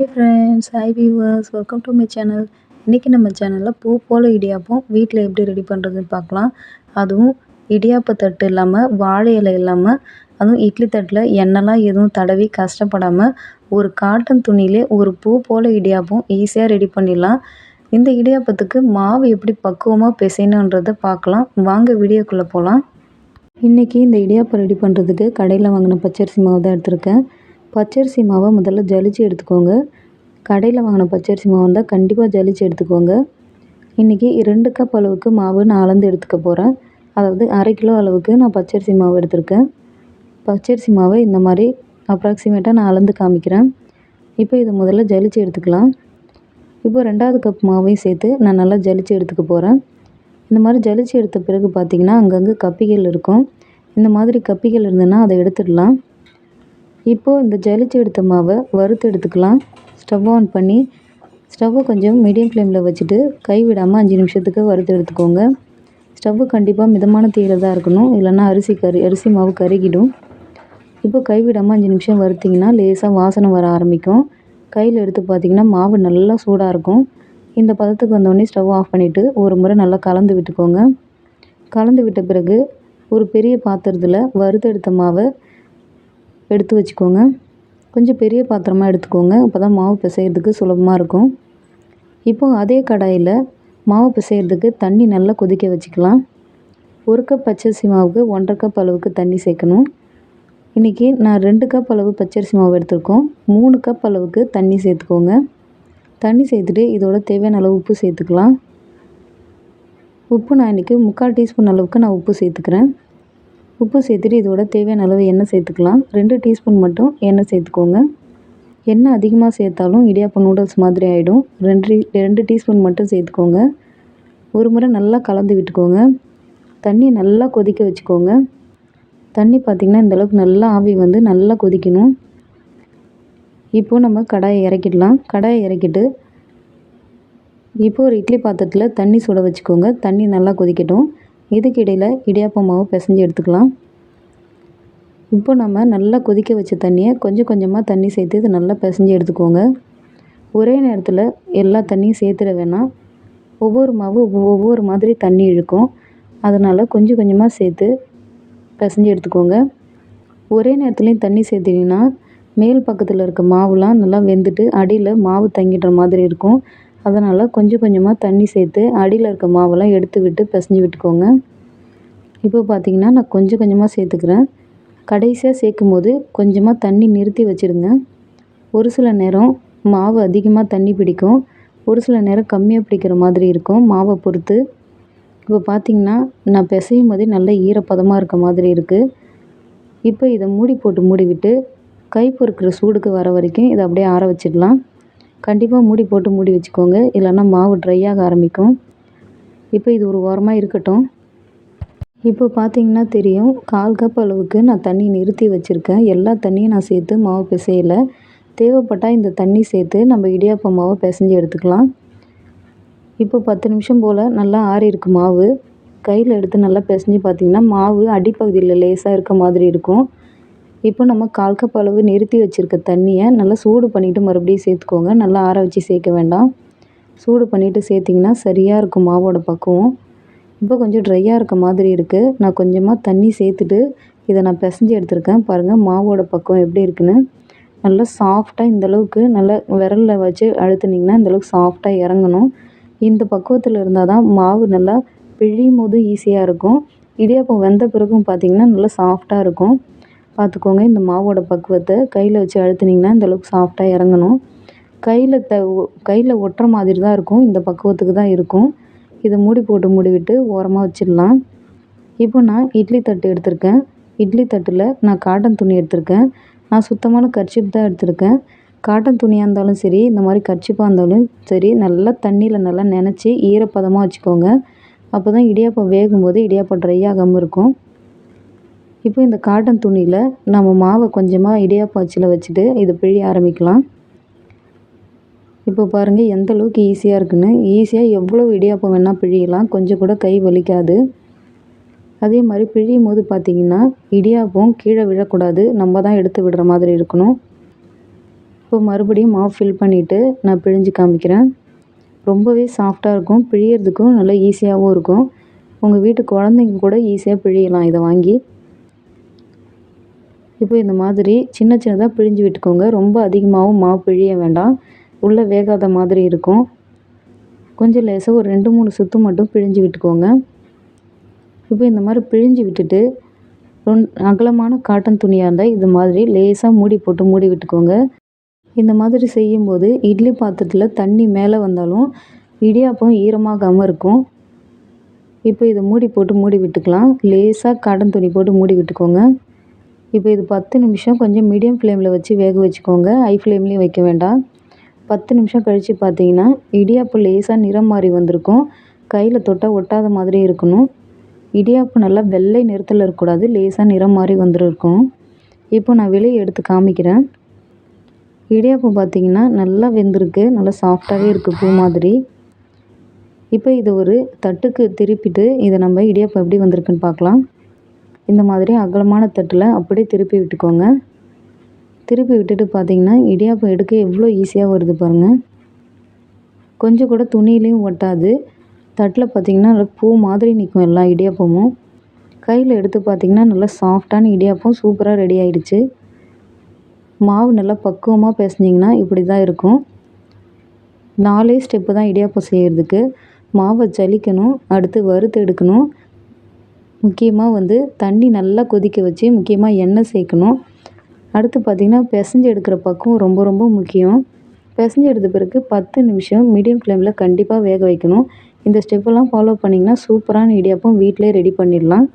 Hey friends hi viewers welcome to my channel இன்றைக்கி நம்ம சேனலில் பூ போல் இடியாப்பம் வீட்டில் எப்படி ரெடி பண்ணுறதுன்னு பார்க்கலாம். அதுவும் இடியாப்ப தட்டு இல்லாமல் வாழை இலை இல்லாமல் அதுவும் இட்லி தட்டில் எண்ணெய்லாம் எதுவும் தடவி கஷ்டப்படாமல் ஒரு காட்டன் துணியிலே ஒரு பூ போல் இடியாப்பம் ஈஸியாக ரெடி பண்ணிடலாம். இந்த இடியாப்பத்துக்கு மாவு எப்படி பக்குவமாக பிசையணுன்றதை பார்க்கலாம். வாங்க வீடியோக்குள்ளே போகலாம் இன்றைக்கி இந்த இடியாப்பம் ரெடி பண்ணுறதுக்கு கடையில் வாங்கின பச்சரிசி மாவு தான் எடுத்திருக்கேன். பச்சரிசி மாவை முதல்ல ஜலிச்சு எடுத்துக்கோங்க. கடையில் வாங்கின பச்சரிசி மாவு இருந்தால் கண்டிப்பாக ஜலிச்சு எடுத்துக்கோங்க. இன்றைக்கி ரெண்டு கப் அளவுக்கு மாவு நான் அளந்து எடுத்துக்க போகிறேன் அதாவது அரை கிலோ அளவுக்கு நான் பச்சரிசி மாவு எடுத்திருக்கேன். பச்சரிசி மாவை இந்த மாதிரி அப்ராக்சிமேட்டாக நான் அளந்து காமிக்கிறேன். இப்போ இதை முதல்ல ஜலிச்சு எடுத்துக்கலாம். இப்போ ரெண்டாவது கப் மாவையும் சேர்த்து நான் நல்லா ஜலிச்சு எடுத்துக்க போகிறேன் இந்த மாதிரி ஜலிச்சு எடுத்த பிறகு பார்த்திங்கன்னா அங்கங்கே கப்பிகள் இருக்கும். இந்த மாதிரி கப்பிகள் இருந்ததுன்னா அதை எடுத்துடலாம். இப்போது இந்த ஜலிச்சு எடுத்த மாவை வறுத்து எடுத்துக்கலாம். ஸ்டவ் ஆன் பண்ணி ஸ்டவ்வை கொஞ்சம் மீடியம் ஃப்ளேமில் வச்சுட்டு கை விடாமல் அஞ்சு நிமிஷத்துக்கு வறுத்து எடுத்துக்கோங்க. ஸ்டவ்வு கண்டிப்பாக மிதமான தீயில் தான் இருக்கணும். இல்லைன்னா அரிசி கறி அரிசி மாவு கருகிடும். இப்போ கை விடாமல் அஞ்சு நிமிஷம் வறுத்திங்கன்னா லேசாக வாசனை வர ஆரம்பிக்கும். கையில் எடுத்து பார்த்திங்கன்னா மாவு நல்லா சூடாக இருக்கும். இந்த பதத்துக்கு வந்தோடனே ஸ்டவ் ஆஃப் பண்ணிவிட்டு ஒரு முறை நல்லா கலந்து விட்டுக்கோங்க. கலந்து விட்ட பிறகு ஒரு பெரிய பாத்திரத்தில் வறுத்தெடுத்த மாவை எடுத்து வச்சுக்கோங்க. கொஞ்சம் பெரிய பாத்திரமாக எடுத்துக்கோங்க. அப்போ தான் மாவு பிசைகிறதுக்கு சுலபமாக இருக்கும். இப்போது அதே கடாயில் மாவு பிசைகிறதுக்கு தண்ணி நல்லா கொதிக்க வச்சுக்கலாம். ஒரு கப் பச்சரிசி மாவுக்கு ஒன்றரை கப் அளவுக்கு தண்ணி சேர்க்கணும். இன்றைக்கி நான் ரெண்டு கப் அளவு பச்சரிசி மாவு எடுத்திருக்கோம். மூணு கப் அளவுக்கு தண்ணி சேர்த்துக்கோங்க. தண்ணி சேர்த்துட்டு இதோட தேவையான அளவு உப்பு சேர்த்துக்கலாம். உப்பு நான் இன்றைக்கி முக்கால் டீஸ்பூன் அளவுக்கு நான் உப்பு சேர்த்துக்கிறேன். உப்பு சேர்த்துட்டு இதோட தேவையான அளவு எண்ணெய் சேர்த்துக்கலாம். ரெண்டு டீஸ்பூன் மட்டும் எண்ணெய் சேர்த்துக்கோங்க. எண்ணெய் அதிகமாக சேர்த்தாலும் இடியாப்பம் நூடுல்ஸ் மாதிரி ஆகிடும் ரெண்டு ரெண்டு டீஸ்பூன் மட்டும் சேர்த்துக்கோங்க. ஒரு முறை நல்லா கலந்து விட்டுக்கோங்க. தண்ணி நல்லா கொதிக்க வச்சுக்கோங்க. தண்ணி பார்த்திங்கன்னா இந்தளவுக்கு நல்லா ஆவி வந்து நல்லா கொதிக்கணும். இப்போது நம்ம கடாயை இறக்கிடலாம். கடாயை இறக்கிட்டு இப்போது ஒரு இட்லி பாத்திரத்தில் தண்ணி சுட வச்சுக்கோங்க. தண்ணி நல்லா கொதிக்கட்டும். இதுக்கு இடையில் இடியாப்பம் மாவு பிசைஞ்சு எடுத்துக்கலாம். இப்போ நம்ம நல்லா கொதிக்க வச்ச தண்ணியை கொஞ்சம் கொஞ்சமாக தண்ணி சேர்த்து இது நல்லா பிசைஞ்சு எடுத்துக்கோங்க. ஒரே நேரத்தில் எல்லா தண்ணியும் சேர்த்துட வேணாம். ஒவ்வொரு மாவு ஒவ்வொரு மாதிரி தண்ணி இழுக்கும். அதனால் கொஞ்சம் கொஞ்சமாக சேர்த்து பிசைஞ்சு எடுத்துக்கோங்க. ஒரே நேரத்துலையும் தண்ணி சேர்த்திங்கன்னா மேல் பக்கத்தில் இருக்க மாவுலாம் நல்லா வெந்துட்டு அடியில் மாவு தங்கிடுற மாதிரி இருக்கும். அதனால் கொஞ்சம் கொஞ்சமாக தண்ணி சேர்த்து அடியில் இருக்க மாவெல்லாம் எடுத்து விட்டு பிசைஞ்சு விட்டுக்கோங்க. இப்போ பார்த்திங்கன்னா நான் கொஞ்சம் கொஞ்சமாக சேர்த்துக்கிறேன். கடைசியாக சேர்க்கும் போது கொஞ்சமாக தண்ணி நிறுத்தி வச்சுடுங்க. ஒரு சில நேரம் மாவு அதிகமாக தண்ணி பிடிக்கும். ஒரு சில நேரம் கம்மியாக பிடிக்கிற மாதிரி இருக்கும் மாவை பொறுத்து. இப்போ பார்த்திங்கன்னா நான் பிசையும் போதே நல்ல ஈரப்பதமாக இருக்க மாதிரி இருக்குது இப்போ இதை மூடி போட்டு மூடிவிட்டு கை பொறுக்கிற சூடுக்கு வர வரைக்கும் இதை அப்படியே ஆற வச்சிடலாம். கண்டிப்பாக மூடி போட்டு மூடி வச்சுக்கோங்க. இல்லைன்னா மாவு ட்ரை ஆக ஆரம்பிக்கும். இப்போ இது ஒரு ஓரமாக இருக்கட்டும். இப்போ பார்த்தீங்கன்னா தெரியும் கால் கப் அளவுக்கு நான் தண்ணி நிறுத்தி வச்சுருக்கேன். எல்லா தண்ணியும் நான் சேர்த்து மாவு பிசையலை. தேவைப்பட்டால் இந்த தண்ணி சேர்த்து நம்ம இடியாப்ப மாவை பிசைஞ்சு எடுத்துக்கலாம். இப்போ பத்து நிமிஷம் போல் நல்லா ஆறி இருக்கு மாவு. கையில் எடுத்து நல்லா பிசைஞ்சு பார்த்திங்கன்னா மாவு அடிப்பகுதியில் லேசாக இருக்க மாதிரி இருக்கும். இப்போ நம்ம கால் கப் அளவு நிறுத்தி வச்சுருக்க தண்ணியை நல்லா சூடு பண்ணிவிட்டு மறுபடியும் சேர்த்துக்கோங்க. நல்லா ஆற வச்சு சேர்க்க வேண்டாம். சூடு பண்ணிவிட்டு சேர்த்திங்கன்னா சரியாக இருக்கும் மாவோட பக்குவம். இப்போ கொஞ்சம் ட்ரையாக இருக்க மாதிரி இருக்குது நான் கொஞ்சமாக தண்ணி சேர்த்துட்டு இதை நான் பிசைஞ்சு எடுத்திருக்கேன். பாருங்கள் மாவோட பக்குவம் எப்படி இருக்குன்னு. நல்லா சாஃப்டாக இந்தளவுக்கு நல்லா விரலில் வச்சு அழுத்துனிங்கன்னா இந்தளவுக்கு சாஃப்டாக இறங்கணும். இந்த பக்குவத்தில் இருந்தால் தான் மாவு நல்லா பிழியும் போதும் ஈஸியாக இருக்கும். இடியாப்பம் வெந்த பிறகும் பார்த்திங்கன்னா நல்லா சாஃப்டாக இருக்கும். பார்த்துக்கோங்க இந்த மாவோட பக்குவத்தை கையில் வச்சு அழுத்துனிங்கன்னா இந்தளவுக்கு சாஃப்டாக இறங்கணும். கையில் த கையில் ஒட்டுற மாதிரி தான் இருக்கும். இந்த பக்குவத்துக்கு தான் இருக்கும். இதை மூடி போட்டு மூடிவிட்டு ஓரமாக வச்சிடலாம். இப்போ நான் இட்லி தட்டு எடுத்திருக்கேன். இட்லி தட்டில் நான் காட்டன் துணி எடுத்திருக்கேன். நான் சுத்தமான கர்ச்சிப் தான் எடுத்திருக்கேன். காட்டன் துணியாக இருந்தாலும் சரி இந்த மாதிரி கர்ச்சிப்பாக இருந்தாலும் சரி நல்லா தண்ணியில் நல்லா நினச்சி ஈரப்பதமாக வச்சுக்கோங்க. அப்போ தான் இடியாப்பம் வேகும்போது இடியாப்பம் ட்ரை ஆகாமல் இருக்கும். இப்போ இந்த காட்டன் துணியில் நம்ம மாவை கொஞ்சமாக இடியாப்பம் அச்சில் வச்சுட்டு இதை பிழிய ஆரம்பிக்கலாம். இப்போ பாருங்கள் எந்த அளவுக்கு ஈஸியாக இருக்குன்னு. ஈஸியாக எவ்வளோ இடியாப்பம் வேணால் பிழியலாம். கொஞ்சம் கூட கை வலிக்காது. அதே மாதிரி பிழியும் போது பார்த்திங்கன்னா இடியாப்பம் கீழே விழக்கூடாது. நம்ம தான் எடுத்து விடுற மாதிரி இருக்கணும். இப்போ மறுபடியும் மாவு ஃபில் பண்ணிவிட்டு நான் பிழிஞ்சு காமிக்கிறேன். ரொம்பவே சாஃப்டாக இருக்கும். பிழியறதுக்கும் நல்லா ஈஸியாகவும் இருக்கும். உங்கள் வீட்டு குழந்தைங்க கூட ஈஸியாக பிழியலாம் இதை வாங்கி. இப்போ இந்த மாதிரி சின்ன சின்னதாக பிழிஞ்சு விட்டுக்கோங்க. ரொம்ப அதிகமாகவும் மாவு பிழிய வேண்டாம். உள்ளே வேகாத மாதிரி இருக்கும். கொஞ்சம் லேசாக ஒரு ரெண்டு மூணு சுற்று மட்டும் பிழிஞ்சு விட்டுக்கோங்க. இப்போ இந்த மாதிரி பிழிஞ்சு விட்டுட்டு அகலமான காட்டன் துணியாக இருந்தால் இது மாதிரி லேசாக மூடி போட்டு மூடி விட்டுக்கோங்க. இந்த மாதிரி செய்யும்போது இட்லி பாத்திரத்தில் தண்ணி மேலே வந்தாலும் இடியாப்பம் ஈரமாகாமல் இருக்கும். இப்போ இதை மூடி போட்டு மூடி விட்டுக்கலாம். லேசாக காட்டன் துணி போட்டு மூடி விட்டுக்கோங்க. இப்போ இது பத்து நிமிஷம் கொஞ்சம் மீடியம் ஃப்ளேமில் வச்சு வேக வச்சுக்கோங்க. ஹை ஃப்ளேம்லேயும் வைக்க வேண்டாம். பத்து நிமிஷம் கழித்து பார்த்தீங்கன்னா இடியாப்பு லேசாக நிறம் மாறி வந்திருக்கும். கையில் தொட்டால் ஒட்டாத மாதிரி இருக்கணும். இடியாப்பு நல்லா வெள்ளை நிறத்தில் இருக்கக்கூடாது. லேசாக நிறம் மாறி வந்துருக்கும். இப்போ நான் வெளியே எடுத்து காமிக்கிறேன். இடியாப்பு பார்த்தீங்கன்னா நல்லா வெந்திருக்கு. நல்லா சாஃப்டாகவே இருக்குது பூ மாதிரி. இப்போ இதை ஒரு தட்டுக்கு திருப்பிட்டு இதை நம்ம இடியாப்பம் எப்படி வந்திருக்குன்னு பார்க்கலாம். இந்த மாதிரி அகலமான தட்டில் அப்படியே திருப்பி விட்டுக்கோங்க. திருப்பி விட்டுட்டு பார்த்தீங்கன்னா இடியாப்பம் எடுக்க எவ்வளோ ஈஸியாக வருது பாருங்கள் கொஞ்சம் கூட துணியிலையும் ஒட்டாது. தட்டில் பார்த்தீங்கன்னா நல்லா பூ மாதிரி நிற்கும் எல்லா இடியாப்பமும். கையில் எடுத்து பார்த்தீங்கன்னா நல்லா சாஃப்டான இடியாப்பம் சூப்பராக ரெடி ஆயிடுச்சு. மாவு நல்லா பக்குவமாக பேசுனீங்கன்னா இப்படி தான் இருக்கும். நாலே ஸ்டெப்பு தான் இடியாப்பம் செய்கிறதுக்கு மாவை ஜலிக்கணும் அடுத்து வறுத்து எடுக்கணும். முக்கியமாக வந்து தண்ணி நல்லா கொதிக்க வச்சு முக்கியமாக எண்ணெய் சேர்க்கணும். அடுத்து பார்த்திங்கன்னா பிசைஞ்சு எடுக்கிற பக்குவம் ரொம்ப ரொம்ப முக்கியம். பிசைஞ்சு எடுத்த பிறகு பத்து நிமிஷம் மீடியம் ஃப்ளேமில் கண்டிப்பாக வேக வைக்கணும். இந்த ஸ்டெப்பெல்லாம் ஃபாலோ பண்ணிங்கன்னா சூப்பரான இடியாப்பம் வீட்டிலே ரெடி பண்ணிடலாம்.